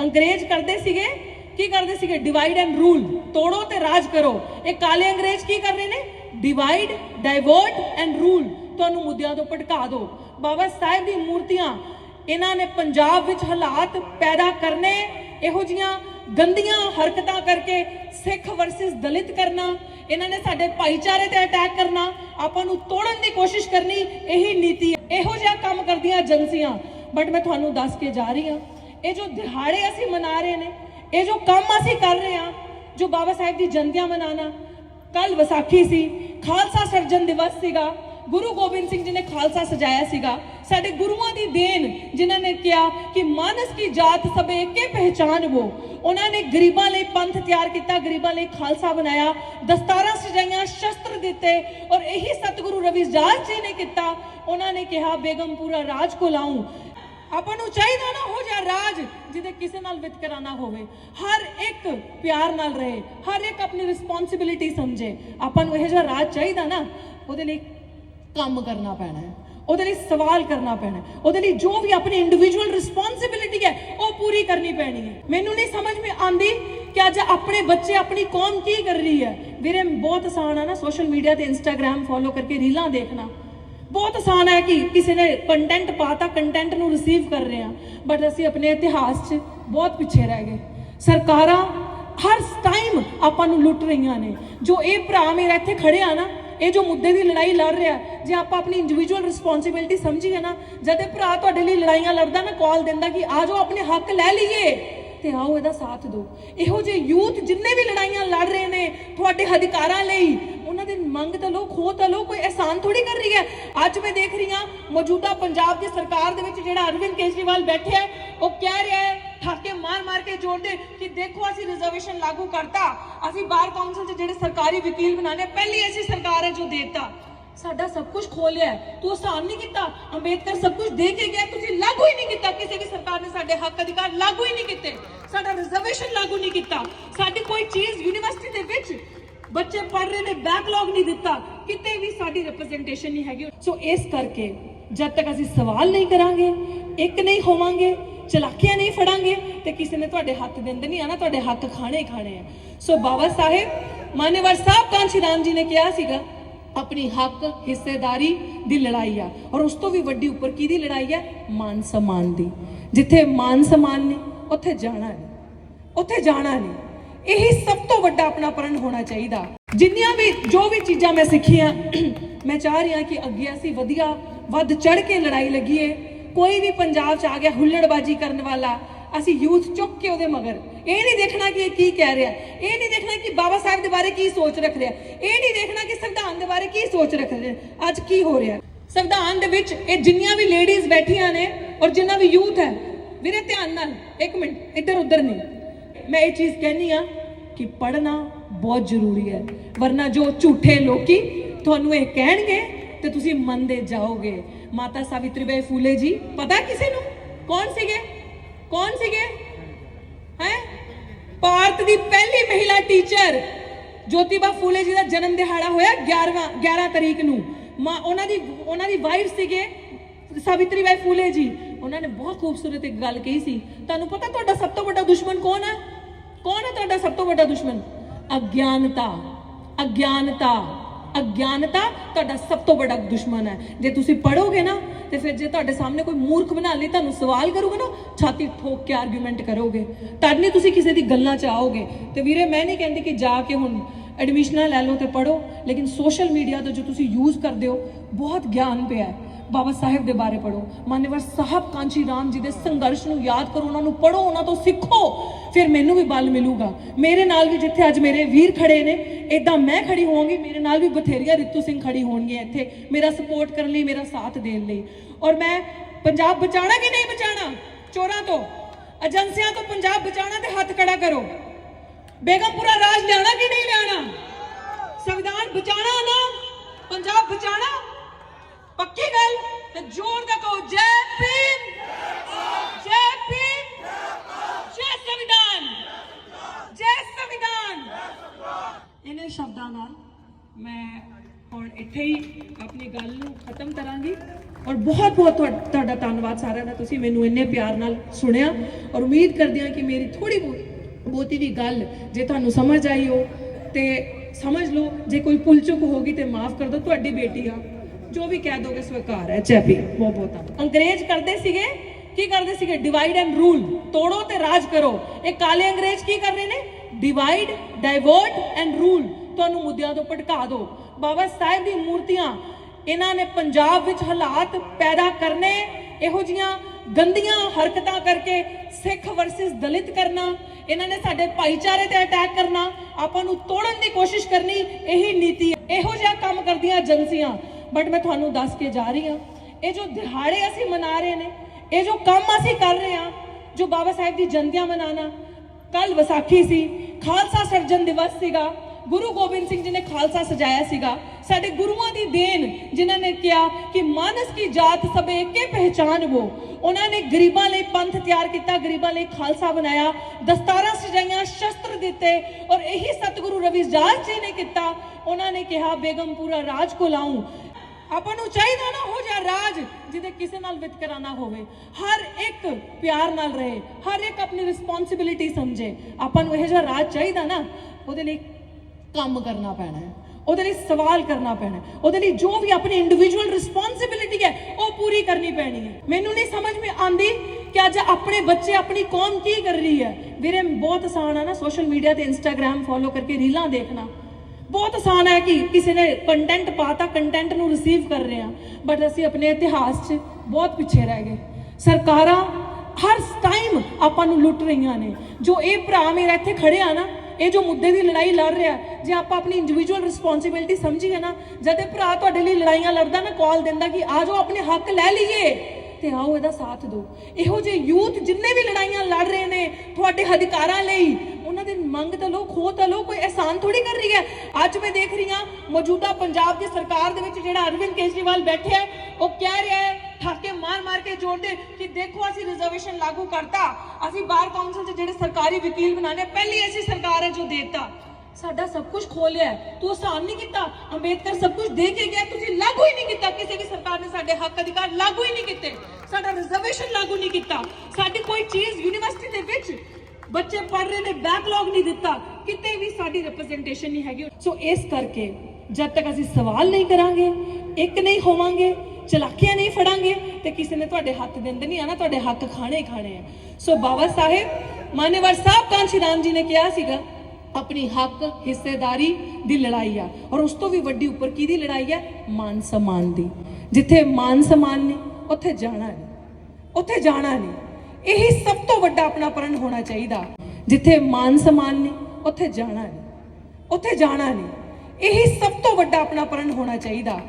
ਅੰਗਰੇਜ਼ ਕਰਦੇ ਸੀਗੇ, ਕੀ ਕਰਦੇ ਸੀਗੇ? ਡਿਵਾਈਡ ਐਂਡ ਰੂਲ ਤੋੜੋ ਤੇ ਰਾਜ ਕਰੋ। ਇਹ ਕਾਲੇ ਅੰਗਰੇਜ਼ ਕੀ ਕਰ ਰਹੇ ਨੇ? ਡਿਵਾਈਡ ਡਾਈਵਰਟ ਐਂਡ ਰੂਲ ਤੁਹਾਨੂੰ ਮੁੱਦਿਆਂ ਤੋਂ ਭਟਕਾ ਦਿਓ ਬਾਬਾ ਸਾਹਿਬ ਦੀ ਮੂਰਤੀਆਂ, ਇਹਨਾਂ ਨੇ ਪੰਜਾਬ ਵਿੱਚ ਹਾਲਾਤ ਪੈਦਾ ਕਰਨੇ, ਇਹੋ ਜੀਆਂ ਗੰਦੀਆਂ ਹਰਕਤਾਂ ਕਰਕੇ ਸਿੱਖ ਵਰਸਸ ਦਲਿਤ ਕਰਨਾ, ਇਹਨਾਂ ਨੇ ਸਾਡੇ ਭਾਈਚਾਰੇ ਤੇ ਅਟੈਕ ਕਰਨਾ, ਆਪਾਂ ਨੂੰ ਤੋੜਨ ਦੀ ਕੋਸ਼ਿਸ਼ ਕਰਨੀ, ਇਹੀ ਨੀਤੀ ਹੈ। ਇਹੋ ਜਿਹਾ ਕੰਮ ਕਰਦੀਆਂ ਏਜੰਸੀਆਂ। ਬਟ ਮੈਂ ਤੁਹਾਨੂੰ ਦੱਸ ਕੇ ਜਾ ਰਹੀ ਹਾਂ ਇਹ ਜੋ ਦਿਹਾੜੇ ਅਸੀਂ ਮਨਾ ਰਹੇ ਨੇ, ਇਹ ਜੋ ਕੰਮ ਅਸੀਂ ਕਰ ਰਹੇ ਹਾਂ, ਜੋ ਬਾਬਾ ਸਾਹਿਬ ਦੀ ਜਯੰਤੀਆਂ ਮਨਾਣਾ ਕੱਲ ਵਿਸਾਖੀ ਸੀ, ਖਾਲਸਾ ਸਿਰਜਣ ਦਿਵਸ ਸੀਗਾ, ਗੁਰੂ ਗੋਬਿੰਦ ਸਿੰਘ ਜੀ ਨੇ ਖਾਲਸਾ ਸਜਾਇਆ ਸੀਗਾ, ਸਾਡੇ ਗੁਰੂਆਂ ਦੀ ਦੇਣ, ਜਿਨ੍ਹਾਂ ਨੇ ਕਿਹਾ ਕਿ ਮਾਨਸ ਕੀ ਜਾਤ ਸਭ ਏਕੇ ਪਹਿਚਾਨ ਵੋ, ਉਹਨਾਂ ਨੇ ਗਰੀਬਾਂ ਲਈ ਪੰਥ ਤਿਆਰ ਕੀਤਾ, ਗਰੀਬਾਂ ਲਈ ਖਾਲਸਾ ਬਣਾਇਆ, ਦਸਤਾਰਾਂ ਸਜਾਈਆਂ, ਸ਼ਸਤਰ ਦਿੱਤੇ, ਔਰ ਇਹੀ ਸਤਿਗੁਰੂ ਰਵਿਦਾਸ ਜੀ ਨੇ ਕੀਤਾ, ਉਹਨਾਂ ਨੇ ਕਿਹਾ ਬੇਗਮਪੁਰਾ ਰਾਜ ਕੋ ਲਾਉਂ ਆਪਾਂ ਨੂੰ ਚਾਹੀਦਾ ਨਾ ਉਹ ਜਿਹਾ ਰਾਜ ਜਿਹਦੇ ਕਿਸੇ ਨਾਲ ਵਿਤਕਰਾ ਨਾ ਹੋਵੇ। ਹਰ ਇੱਕ ਪਿਆਰ ਨਾਲ ਰਹੇ, ਹਰ ਇੱਕ ਆਪਣੀ ਰਿਸਪੌਂਸਿਬਿਲਿਟੀ ਸਮਝੇ। ਆਪਾਂ ਨੂੰ ਇਹ ਜਿਹਾ ਰਾਜ ਚਾਹੀਦਾ ਨਾ, ਉਹਦੇ ਲਈ ਕੰਮ ਕਰਨਾ ਪੈਣਾ ਹੈ, ਉਹਦੇ ਲਈ ਸਵਾਲ ਕਰਨਾ ਪੈਣਾ ਉਹਦੇ ਲਈ ਜੋ ਵੀ ਆਪਣੀ ਇੰਡੀਵਿਜੂਅਲ ਰਿਸਪੌਂਸਿਬਿਲਿਟੀ ਹੈ, ਉਹ ਪੂਰੀ ਕਰਨੀ ਪੈਣੀ ਹੈ। ਮੈਨੂੰ ਨਹੀਂ ਸਮਝ ਮੇ ਆਂਦੀ ਕਿ ਅੱਜ ਆਪਣੇ ਬੱਚੇ ਆਪਣੀ ਕੌਮ ਕੀ ਕਰ ਰਹੀ ਹੈ। ਵੀਰੇ, ਬਹੁਤ ਆਸਾਨ ਆ ਨਾ ਸੋਸ਼ਲ ਮੀਡੀਆ ਤੇ ਇੰਸਟਾਗ੍ਰam ਫੋਲੋ ਕਰਕੇ ਰੀਲਾਂ ਦੇਖਣਾ। ਬਹੁਤ ਆਸਾਨ ਹੈ ਕਿ ਕਿਸੇ ਨੇ ਕੰਟੈਂਟ ਪਾਤਾ ਕੰਟੈਂਟ ਨੂੰ ਰਿਸੀਵ ਕਰ ਰਹੇ ਆ ਬਟ ਅਸੀਂ ਆਪਣੇ ਇਤਿਹਾਸ 'ਚ ਬਹੁਤ ਪਿੱਛੇ ਰਹਿ ਗਏ। ਸਰਕਾਰਾਂ ਹਰ ਟਾਈਮ ਆਪਾਂ ਨੂੰ ਲੁੱਟ ਰਹੀਆਂ ਨੇ। ਜੋ ਇਹ ਭਰਾ ਮੇਰਾ ਇੱਥੇ ਖੜੇ ਆ ਨਾ, ਇਹ ਜੋ ਮੁੱਦੇ ਦੀ ਲੜਾਈ ਲੜ ਰਿਹਾ, ਜੇ ਆਪਾਂ ਆਪਣੀ ਇੰਡੀਵਿਜੂਅਲ ਰਿਸਪੌਂਸਿਬਿਲਟੀ ਸਮਝੀਏ ਨਾ, ਜਦ ਇਹ ਭਰਾ ਤੁਹਾਡੇ ਲਈ ਲੜਾਈਆਂ ਲੜਦਾ ਨਾ ਕਾਲ ਦਿੰਦਾ ਕਿ ਆ ਜਾਓ, ਆਪਣੇ ਹੱਕ ਲੈ ਲਈਏ ਤੇ ਆਓ ਇਹਦਾ ਸਾਥ ਦਿਓ। ਇਹੋ ਜਿਹੇ ਯੂਥ ਜਿੰਨੇ ਵੀ ਲੜਾਈਆਂ ਲੜ ਰਹੇ ਨੇ, ਤੁਹਾਡੇ ਅਧਿਕਾਰਾਂ ਲਈ ਮੰਗ ਤਾਂ ਲੋ ਖੋ ਤਾਂ ਲੋ ਕੋਈ ਆਸਾਨ ਥੋੜੀ ਕਰ ਰਹੀ ਹੈ? ਅੱਜ ਮੈਂ ਦੇਖ ਰਹੀ ਹਾਂ, ਮੌਜੂਦਾ ਪੰਜਾਬ ਦੀ ਸਰਕਾਰ ਦੇ ਵਿੱਚ ਜਿਹੜਾ ਅਰਵਿੰਦ ਕੇਜਰੀਵਾਲ ਬੈਠਿਆ ਉਹ ਕਹਿ ਰਿਹਾ ਹੈ, ਠਾਕੇ ਮਾਰ ਮਾਰ ਕੇ ਜੋੜਦੇ ਕਿ ਦੇਖੋ ਅਸੀਂ ਰਿਜ਼ਰਵੇਸ਼ਨ ਲਾਗੂ ਕਰਤਾ। ਅਸੀਂ ਬਾਰ ਕਾਉਂਸਲ 'ਚ ਜਿਹੜੇ ਸਰਕਾਰੀ ਵਕੀਲ ਬਣਾਣੇ ਪਹਿਲੀ ਐਸੀ ਸਰਕਾਰ ਹੈ ਜੋ ਦੇਤਾ। ਸਾਡਾ ਸਭ ਕੁਝ ਖੋਲਿਆ ਤੂੰ ਆਸਾਨ ਨਹੀਂ ਕੀਤਾ? ਅੰਬੇਦਕਰ ਸਭ ਕੁਝ ਦੇ ਕੇ ਗਿਆ, ਤੁਸੀਂ ਲਾਗੂ ਹੀ ਨਹੀਂ ਕੀਤਾ। ਕਿਸੇ ਵੀ ਸਰਕਾਰ ਨੇ ਸਾਡੇ ਹੱਕ ਅਧਿਕਾਰ ਲਾਗੂ ਹੀ ਨਹੀਂ ਕੀਤੇ। ਸਾਡਾ ਰਿਜ਼ਰਵੇਸ਼ਨ ਲਾਗੂ ਨਹੀਂ ਕੀਤਾ। ਸਾਡੀ ਕੋਈ ਚੀਜ਼ ਯੂਨੀਵਰਸਿਟੀ ਬੱਚੇ ਪੜ ਰਹੇ ਨੇ ਬੈਕਲੌਗ ਨਹੀਂ ਦਿੱਤਾ। ਕਿਤੇ ਵੀ ਸਾਡੀ ਰਿਪਰੈਜ਼ੈਂਟੇਸ਼ਨ ਨਹੀਂ ਹੈਗੀ। ਸੋ ਇਸ ਕਰਕੇ ਜਦ ਤੱਕ ਅਸੀਂ ਸਵਾਲ ਨਹੀਂ ਕਰਾਂਗੇ, ਇੱਕ ਨਹੀਂ ਹੋਵਾਂਗੇ, ਚਲਾਕੀਆਂ ਨਹੀਂ ਫੜਾਂਗੇ ਤੇ ਕਿਸੇ ਨੇ ਤੁਹਾਡੇ ਹੱਥ ਦੇ ਅੰਦਰ ਨਹੀਂ ਆਣਾ ਤੁਹਾਡੇ ਹੱਕ ਖਾਣੇ ਹੀ ਖਾਣੇ ਆ। ਸੋ ਬਾਬਾ ਸਾਹਿਬ ਮਾਨੇਵਰ ਸਾਹਿਬ, ਕਾਂਸ਼ੀ ਰਾਮ ਜੀ ਨੇ ਕਿਹਾ ਸੀਗਾ, ਆਪਣੀ ਹੱਕ, ਹਿੱਸੇਦਾਰੀ ਦੀ ਲੜਾਈ ਆ। ਔਰ ਉਸ ਤੋਂ ਵੀ ਵੱਡੀ ਉੱਪਰ ਕੀ ਦੀ ਲੜਾਈ ਹੈ ਮਾਨ ਸਮਾਨ ਦੀ। ਜਿੱਥੇ ਮਾਨ ਸਮਾਨ ਨਹੀਂ ਉੱਥੇ ਜਾਣਾ ਨਹੀਂ। ਉੱਥੇ ਜਾਣਾ ਨਹੀਂ। ਇਹੀ ਸਭ ਤੋਂ ਵੱਡਾ ਆਪਣਾ ਪਰਨ ਹੋਣਾ ਚਾਹੀਦਾ। ਜਿੰਨੀਆਂ ਵੀ, ਜੋ ਵੀ ਚੀਜ਼ਾਂ ਮੈਂ ਸਿੱਖੀਆਂ, ਮੈਂ ਚਾਹ ਰਹੀ ਹਾਂ ਕਿ ਅੱਗੇ ਅਸੀਂ ਵਧੀਆ ਵੱਧ ਚੜ ਕੇ ਲੜਾਈ ਲੱਗੀਏ। ਕੋਈ ਵੀ ਪੰਜਾਬ 'ਚ ਆ ਗਿਆ ਹੁੱਲੜਬਾਜੀ ਕਰਨ ਵਾਲਾ, ਅਸੀਂ ਯੂਥ ਚੁੱਕ ਕੇ ਉਹਦੇ ਮਗਰ। ਇਹ ਨਹੀਂ ਦੇਖਣਾ ਕਿ ਇਹ ਕੀ ਕਹਿ ਰਿਹਾ। ਇਹ ਨਹੀਂ ਦੇਖਣਾ ਕਿ ਬਾਬਾ ਸਾਹਿਬ ਦੇ ਬਾਰੇ ਕੀ ਸੋਚ ਰੱਖ ਰਿਹਾ। ਇਹ ਨਹੀਂ ਦੇਖਣਾ ਕਿ ਸੰਵਿਧਾਨ ਦੇ ਬਾਰੇ ਕੀ ਸੋਚ ਰੱਖ ਰਿਹਾ। ਅੱਜ ਕੀ ਹੋ ਰਿਹਾ? ਸੰਵਿਧਾਨ ਦੇ ਵਿੱਚ ਇਹ ਜਿੰਨੀਆਂ ਵੀ ਲੇਡੀਜ਼ ਬੈਠੀਆਂ ਨੇ ਔਰ ਜਿੰਨਾ ਵੀ ਯੂਥ ਹੈ, ਵੀਰੇ ਧਿਆਨ ਨਾਲ, ਇੱਕ ਮਿੰਟ ਇੱਧਰ ਉੱਧਰ ਨਹੀਂ। ਮੈਂ ਇਹ ਚੀਜ਼ ਕਹਿਨੀ ਆ ਕਿ ਪੜ੍ਹਨਾ ਬਹੁਤ ਜ਼ਰੂਰੀ ਹੈ। ਵਰਨਾ ਜੋ ਝੂਠੇ ਲੋਕੀ ਤੁਹਾਨੂੰ ਇਹ ਕਹਿਣਗੇ ਤੇ ਤੁਸੀਂ ਮੰਨਦੇ ਜਾਓਗੇ। ਮਾਤਾ ਸਾਵਿਤਰੀਬਾਈ ਫੂਲੇ ਜੀ, ਪਤਾ ਕਿਸੇ ਨੂੰ? ਕੌਣ ਸੀਗੇ? ਕੌਣ ਸੀਗੇ? ਹੈ? ਭਾਰਤ ਦੀ ਪਹਿਲੀ ਮਹਿਲਾ ਟੀਚਰ ਜੋਤੀਬਾ ਫੂਲੇ ਜੀ ਦਾ ਜਨਮ ਦਿਹਾੜਾ ਹੋਇਆ 11ਵਾਂ 11 ਤਰੀਕ ਨੂੰ। ਮਾਂ, ਉਹਨਾਂ ਦੀ ਉਹਨਾਂ ਦੀ ਵਾਈਫ ਸੀਗੇ ਸਾਵਿਤਰੀਬਾਈ ਫੂਲੇ ਜੀ। ਉਹਨਾਂ ਨੇ ਬਹੁਤ ਖੂਬਸੂਰਤ ਇੱਕ ਗੱਲ ਕਹੀ ਸੀ। ਤੁਹਾਨੂੰ ਪਤਾ ਤੁਹਾਡਾ ਸਭ ਤੋਂ ਵੱਡਾ ਦੁਸ਼ਮਣ ਕੌਣ ਹੈ ਕੌਣ ਹੈ ਤੁਹਾਡਾ ਸਭ ਤੋਂ ਵੱਡਾ ਦੁਸ਼ਮਣ? ਅਗਿਆਨਤਾ। ਅਗਿਆਨਤਾ। ਅਗਿਆਨਤਾ ਤੁਹਾਡਾ ਸਭ ਤੋਂ ਵੱਡਾ ਦੁਸ਼ਮਣ ਹੈ। ਜੇ ਤੁਸੀਂ ਪੜੋਗੇ ਨਾ, ਤੇ ਫਿਰ ਜੇ ਤੁਹਾਡੇ ਸਾਹਮਣੇ ਕੋਈ ਮੂਰਖ ਬਣਾ ਲਈ, ਤੁਹਾਨੂੰ ਸਵਾਲ ਕਰੂਗਾ ਨਾ, ਛਾਤੀ ਠੋਕ ਕੇ ਆਰਗੂਮੈਂਟ ਕਰੋਗੇ। ਤਦ ਨਹੀਂ ਤੁਸੀਂ ਕਿਸੇ ਦੀ ਗੱਲਾਂ 'ਚ ਆਓਗੇ। ਤੇ ਵੀਰੇ, ਮੈਂ ਨਹੀਂ ਕਹਿੰਦੀ ਕਿ ਜਾ ਕੇ ਹੁਣ ਐਡਮਿਸ਼ਨਾਂ ਲੈ ਲਓ ਤੇ ਪੜੋ ਲੇਕਿਨ ਸੋਸ਼ਲ ਮੀਡੀਆ ਦਾ ਜੋ ਤੁਸੀਂ ਯੂਜ਼ ਕਰਦੇ ਹੋ, ਬਹੁਤ ਗਿਆਨ ਪਿਆ ਹੈ। ਬਾਬਾ ਸਾਹਿਬ ਦੇ ਬਾਰੇ ਪੜੋ ਮਾਨਵਰ ਸਾਹਿਬ ਕਾਂਚੀ ਰਾਮ ਜੀ ਦੇ ਸੰਘਰਸ਼ ਨੂੰ ਯਾਦ ਕਰੋ, ਉਹਨਾਂ ਨੂੰ ਪੜੋ ਉਹਨਾਂ ਤੋਂ ਸਿੱਖੋ, ਫਿਰ ਮੈਨੂੰ ਵੀ ਬਲ ਮਿਲੂਗਾ। ਮੇਰੇ ਨਾਲ ਵੀ ਜਿੱਥੇ ਅੱਜ ਮੇਰੇ ਵੀਰ ਖੜੇ ਨੇ ਇਦਾਂ ਮੈਂ ਖੜੀ ਹੋਵਾਂਗੀ, ਮੇਰੇ ਨਾਲ ਵੀ ਬਥੇਰੀਆ ਰਿਤੂ ਸਿੰਘ ਖੜੀ ਹੋਣਗੀਆਂ ਇੱਥੇ, ਮੇਰਾ ਸਪੋਰਟ ਕਰਨ ਲਈ, ਮੇਰਾ ਸਾਥ ਦੇਣ ਲਈ। ਔਰ ਮੈਂ ਪੰਜਾਬ ਬਚਾਣਾ ਕਿ ਨਹੀਂ ਬਚਾਣਾ ਚੋਰਾਂ ਤੋਂ, ਏਜੰਸੀਆਂ ਤੋਂ ਪੰਜਾਬ ਬਚਾਣਾ ਤੇ ਹੱਥ ਖੜਾ ਕਰੋ। ਬੇਗਮਪੁਰਾ ਰਾਜ ਲਿਆਣਾ ਕਿ ਨਹੀਂ ਲਿਆਣਾ ਸੰਵਿਧਾਨ ਬਚਾਣਾ ਨਾ ਪੰਜਾਬ ਬਚਾਣਾ ਪੱਕੀ ਗੱਲ ਤੇ ਜ਼ੋਰ ਦਾ ਕਹੋ ਜੈ ਭੀਮ ਜੈ ਭੀਮ ਜੈ ਸੰਵਿਧਾਨ ਜੈ ਸੰਵਿਧਾਨ ਇਹਨਾਂ ਸ਼ਬਦਾਂ ਨਾਲ ਮੈਂ ਹੁਣ ਇੱਥੇ ਹੀ ਆਪਣੀ ਗੱਲ ਨੂੰ ਖਤਮ ਕਰਾਂਗੀ। ਔਰ ਬਹੁਤ ਬਹੁਤ ਤੁਹਾਡਾ ਧੰਨਵਾਦ ਸਾਰਿਆਂ ਦਾ। ਤੁਸੀਂ ਮੈਨੂੰ ਇੰਨੇ ਪਿਆਰ ਨਾਲ ਸੁਣਿਆ ਔਰ ਉਮੀਦ ਕਰਦੀ ਹਾਂ ਕਿ ਮੇਰੀ ਥੋੜੀ ਬਹੁਤੀ ਵੀ ਗੱਲ ਜੇ ਤੁਹਾਨੂੰ ਸਮਝ ਆਈ ਹੋ ਤੇ ਸਮਝ ਲਓ, ਜੇ ਕੋਈ ਭੁੱਲ ਚੁੱਕ ਹੋਗੀ ਤੇ ਮਾਫ ਕਰ ਦਿਓ, ਤੁਹਾਡੀ ਬੇਟੀ ਆ। ਜੋ ਵੀ ਕਹਿ ਦੋਗੇ ਸਵੀਕਾਰ ਹੈ। ਚੈਪੀ ਬਹੁਤ ਬਹੁਤ ਧੰਨਵਾਦ। ਅੰਗਰੇਜ਼ ਕਰਦੇ ਸੀਗੇ। ਕੀ ਕਰਦੇ ਸੀਗੇ? ਡਿਵਾਈਡ ਐਂਡ ਰੂਲ ਤੋੜੋ ਤੇ ਰਾਜ ਕਰੋ। ਇਹ ਕਾਲੇ ਅੰਗਰੇਜ਼ ਕੀ ਕਰ ਰਹੇ ਨੇ? ਡਿਵਾਈਡ ਡਾਈਵਰਟ ਐਂਡ ਰੂਲ ਤੁਹਾਨੂੰ ਮੁੱਦਿਆਂ ਤੋਂ ਭਟਕਾ ਦਿਓ ਬਾਬਾ ਸਾਹਿਬ ਦੀ ਮੂਰਤੀਆਂ ਇਹਨਾਂ ਨੇ ਪੰਜਾਬ ਵਿੱਚ ਹਾਲਾਤ ਪੈਦਾ ਕਰਨੇ, ਇਹੋ ਜੀਆਂ ਗੰਦੀਆਂ ਹਰਕਤਾਂ ਕਰਕੇ ਸਿੱਖ ਵਰਸਸ ਦਲਿਤ ਕਰਨਾ, ਇਹਨਾਂ ਨੇ ਸਾਡੇ ਭਾਈਚਾਰੇ ਤੇ ਅਟੈਕ ਕਰਨਾ, ਆਪਾਂ ਨੂੰ ਤੋੜਨ ਦੀ ਕੋਸ਼ਿਸ਼ ਕਰਨੀ, ਇਹੀ ਨੀਤੀ ਹੈ। ਇਹੋ ਜਿਹਾ ਕੰਮ ਕਰਦੀਆਂ ਏਜੰਸੀਆਂ। ਬਟ ਮੈਂ ਤੁਹਾਨੂੰ ਦੱਸ ਕੇ ਜਾ ਰਹੀ ਹਾਂ, ਇਹ ਜੋ ਦਿਹਾੜੇ ਅਸੀਂ ਮਨਾ ਰਹੇ ਨੇ, ਇਹ ਜੋ ਕੰਮ ਅਸੀਂ ਕਰ ਰਹੇ ਹਾਂ, ਜੋ ਬਾਬਾ ਸਾਹਿਬ ਦੀ ਜਯੰਤੀਆਂ ਮਨਾਣਾ ਕੱਲ ਵਿਸਾਖੀ ਸੀ, ਖਾਲਸਾ ਸਿਰਜਣ ਦਿਵਸ ਸੀਗਾ ਗੁਰੂ ਗੋਬਿੰਦ ਸਿੰਘ ਜੀ ਨੇ ਖਾਲਸਾ ਸਜਾਇਆ ਸੀਗਾ ਸਾਡੇ ਗੁਰੂਆਂ ਦੀ ਦੇਣ ਜਿਨ੍ਹਾਂ ਨੇ ਕਿਹਾ ਕਿ ਮਾਨਸ ਕੀ ਜਾਤ ਸਭ ਏਕੇ ਪਹਿਚਾਨ ਵੋ ਉਹਨਾਂ ਨੇ ਗਰੀਬਾਂ ਲਈ ਪੰਥ ਤਿਆਰ ਕੀਤਾ ਗਰੀਬਾਂ ਲਈ ਖਾਲਸਾ ਬਣਾਇਆ ਦਸਤਾਰਾਂ ਸਜਾਈਆਂ ਸ਼ਸਤਰ ਦਿੱਤੇ ਔਰ ਇਹੀ ਸਤਿਗੁਰੂ ਰਵਿਦਾਸ ਜੀ ਨੇ ਕੀਤਾ ਉਹਨਾਂ ਨੇ ਕਿਹਾ ਬੇਗਮਪੁਰਾ ਰਾਜ ਕੋ ਲਾਉਂ ਆਪਾਂ ਨੂੰ ਚਾਹੀਦਾ ਨਾ ਹੋ ਜਾ ਰਾਜ ਜਿਹਦੇ ਕਿਸੇ ਨਾਲ ਵਿਤਕਰਾ ਨਾ ਹੋਵੇ ਹਰ ਇੱਕ ਪਿਆਰ ਨਾਲ ਰਹੇ ਹਰ ਇੱਕ ਆਪਣੀ ਰਿਸਪੌਂਸਿਬਿਲਿਟੀ ਸਮਝੇ ਆਪਾਂ ਨੂੰ ਇਹ ਜਿਹਾ ਰਾਜ ਚਾਹੀਦਾ ਨਾ ਉਹਦੇ ਲਈ ਕੰਮ ਕਰਨਾ ਪੈਣਾ ਹੈ। ਉਹਦੇ ਲਈ ਸਵਾਲ ਕਰਨਾ ਪੈਣਾ ਉਹਦੇ ਲਈ ਜੋ ਵੀ ਆਪਣੀ ਇੰਡੀਵਿਜੂਅਲ ਰਿਸਪੌਂਸਿਬਿਲਿਟੀ ਹੈ, ਉਹ ਪੂਰੀ ਕਰਨੀ ਪੈਣੀ ਹੈ। ਮੈਨੂੰ ਨਹੀਂ ਸਮਝ ਮੇ ਆਂਦੀ ਕਿ ਅੱਜ ਆਪਣੇ ਬੱਚੇ ਆਪਣੀ ਕੌਮ ਕੀ ਕਰ ਰਹੀ ਹੈ। ਵੀਰੇ, ਬਹੁਤ ਆਸਾਨ ਆ ਨਾ ਸੋਸ਼ਲ ਮੀਡੀਆ ਤੇ ਇੰਸਟਾਗ੍ਰam ਫੋਲੋ ਕਰਕੇ ਰੀਲਾਂ ਦੇਖਣਾ। ਬਹੁਤ ਆਸਾਨ ਹੈ ਕਿ ਕਿਸੇ ਨੇ ਕੰਟੈਂਟ ਪਾਤਾ ਕੰਟੈਂਟ ਨੂੰ ਰਿਸੀਵ ਕਰ ਰਹੇ ਹਾਂ। ਬਟ ਅਸੀਂ ਆਪਣੇ ਇਤਿਹਾਸ 'ਚ ਬਹੁਤ ਪਿੱਛੇ ਰਹਿ ਗਏ। ਸਰਕਾਰਾਂ ਹਰ ਟਾਈਮ ਆਪਾਂ ਨੂੰ ਲੁੱਟ ਰਹੀਆਂ ਨੇ। ਜੋ ਇਹ ਭਰਾ ਮੇਰਾ ਇੱਥੇ ਖੜੇ ਆ ਨਾ ਇਹ ਜੋ ਮੁੱਦੇ ਦੀ ਲੜਾਈ ਲੜ ਰਿਹਾ, ਜੇ ਆਪਾਂ ਆਪਣੀ ਇੰਡੀਵਿਜੂਅਲ ਰਿਸਪੌਂਸਿਬਿਲਟੀ ਸਮਝੀਏ ਨਾ, ਜਦ ਇਹ ਭਰਾ ਤੁਹਾਡੇ ਲਈ ਲੜਾਈਆਂ ਲੜਦਾ ਨਾ ਕਾਲ ਦਿੰਦਾ ਕਿ ਆ ਜਾਓ, ਆਪਣੇ ਹੱਕ ਲੈ ਲਈਏ, ਤੇ ਆਓ ਇਹਦਾ ਸਾਥ ਦਿਓ। ਇਹੋ ਜਿਹੇ ਯੂਥ ਜਿੰਨੇ ਵੀ ਲੜਾਈਆਂ ਲੜ ਰਹੇ ਨੇ ਤੁਹਾਡੇ ਅਧਿਕਾਰਾਂ ਲਈ, ਉਹਨਾਂ ਦੀ ਮੰਗ ਤਾਂ ਲੋ ਖੋ ਤਾਂ ਲੋ ਕੋਈ ਆਸਾਨ ਥੋੜੀ ਕਰ ਰਹੀ ਹੈ? ਅੱਜ ਮੈਂ ਦੇਖ ਰਹੀ ਹਾਂ, ਮੌਜੂਦਾ ਪੰਜਾਬ ਦੀ ਸਰਕਾਰ ਦੇ ਵਿੱਚ ਜਿਹੜਾ ਅਰਵਿੰਦ ਕੇਜਰੀਵਾਲ ਬੈਠਿਆ, ਉਹ ਕਹਿ ਰਿਹਾ ਹੈ ਠਾਕੇ ਮਾਰ ਮਾਰ ਕੇ ਜੋੜਦੇ ਕਿ ਦੇਖੋ ਅਸੀਂ ਰਿਜ਼ਰਵੇਸ਼ਨ ਲਾਗੂ ਕਰਤਾ। ਅਸੀਂ ਬਾਰ ਕਾਉਂਸਲ 'ਚ ਜਿਹੜੇ ਸਰਕਾਰੀ ਵਕੀਲ ਬਣਾਣੇ ਪਹਿਲੀ ਐਸੀ ਸਰਕਾਰ ਹੈ ਜੋ ਦੇਤਾ। ਸਾਡਾ ਸਭ ਕੁਝ ਖੋਲਿਆ ਤੂੰ ਆਸਾਨ ਨਹੀਂ ਕੀਤਾ। ਅੰਬੇਦਕਰ ਸਭ ਕੁਝ ਦੇ ਕੇ ਗਿਆ। ਤੁਸੀਂ ਲਾਗੂ ਹੀ ਨਹੀਂ ਕੀਤਾ। ਕਿਸੇ ਵੀ ਸਰਕਾਰ ਨੇ ਸਾਡੇ ਹੱਕ ਅਧਿਕਾਰ ਲਾਗੂ ਹੀ ਨਹੀਂ ਕੀਤੇ। ਸਾਡਾ ਰਿਜ਼ਰਵੇਸ਼ਨ ਲਾਗੂ ਨਹੀਂ ਕੀਤਾ। ਸਾਡੀ ਕੋਈ ਚੀਜ਼ ਯੂਨੀਵਰਸਿਟੀ ਦੇ ਵਿੱਚ ਬੱਚੇ ਪੜ ਰਹੇ ਨੇ ਬੈਕਲੌਗ ਨਹੀਂ ਦਿੱਤਾ। ਕਿਤੇ ਵੀ ਸਾਡੀ ਰਿਪਰੈਜ਼ੈਂਟੇਸ਼ਨ ਨਹੀਂ ਹੈਗੀ। ਸੋ ਇਸ ਕਰਕੇ ਜਦ ਤੱਕ ਅਸੀਂ ਸਵਾਲ ਨਹੀਂ ਕਰਾਂਗੇ, ਇੱਕ ਨਹੀਂ ਹੋਵਾਂਗੇ ਚਲਾਕੀਆਂ ਨਹੀਂ ਫੜਾਂਗੇ ਤੇ ਕਿਸੇ ਨੇ ਤੁਹਾਡੇ ਹੱਥ ਦਿੰਦੇ ਨਹੀਂ ਆਣਾ ਤੁਹਾਡੇ ਹੱਕ ਖਾਣੇ ਹੀ ਖਾਣੇ ਆ। ਸੋ ਬਾਬਾ ਸਾਹਿਬ ਮਾਨੇਵਰ ਸਾਹਿਬ ਕਾਂਸ਼ੀ ਰਾਮ ਜੀ ਨੇ ਕਿਹਾ ਸੀਗਾ, ਆਪਣੀ ਹੱਕ, ਹਿੱਸੇਦਾਰੀ ਦੀ ਲੜਾਈ ਆ। ਔਰ ਉਸ ਤੋਂ ਵੀ ਵੱਡੀ ਉੱਪਰ ਕੀ ਦੀ ਲੜਾਈ ਹੈ ਮਾਨ ਸਮਾਨ ਦੀ। ਜਿੱਥੇ ਮਾਨ ਸਮਾਨ ਨਹੀਂ ਉੱਥੇ ਜਾਣਾ ਨਹੀਂ। ਉੱਥੇ ਜਾਣਾ ਨਹੀਂ। ਇਹੀ ਸਭ ਤੋਂ ਵੱਡਾ ਆਪਣਾ ਪਰਨ ਹੋਣਾ ਚਾਹੀਦਾ। ਜਿੱਥੇ ਮਾਨ ਸਨਮਾਨ ਨਹੀਂ ਉੱਥੇ ਜਾਣਾ ਨਹੀਂ। ਉੱਥੇ ਜਾਣਾ ਨਹੀਂ। ਇਹੀ ਸਭ ਤੋਂ ਵੱਡਾ ਆਪਣਾ ਪਰਨ ਹੋਣਾ ਚਾਹੀਦਾ।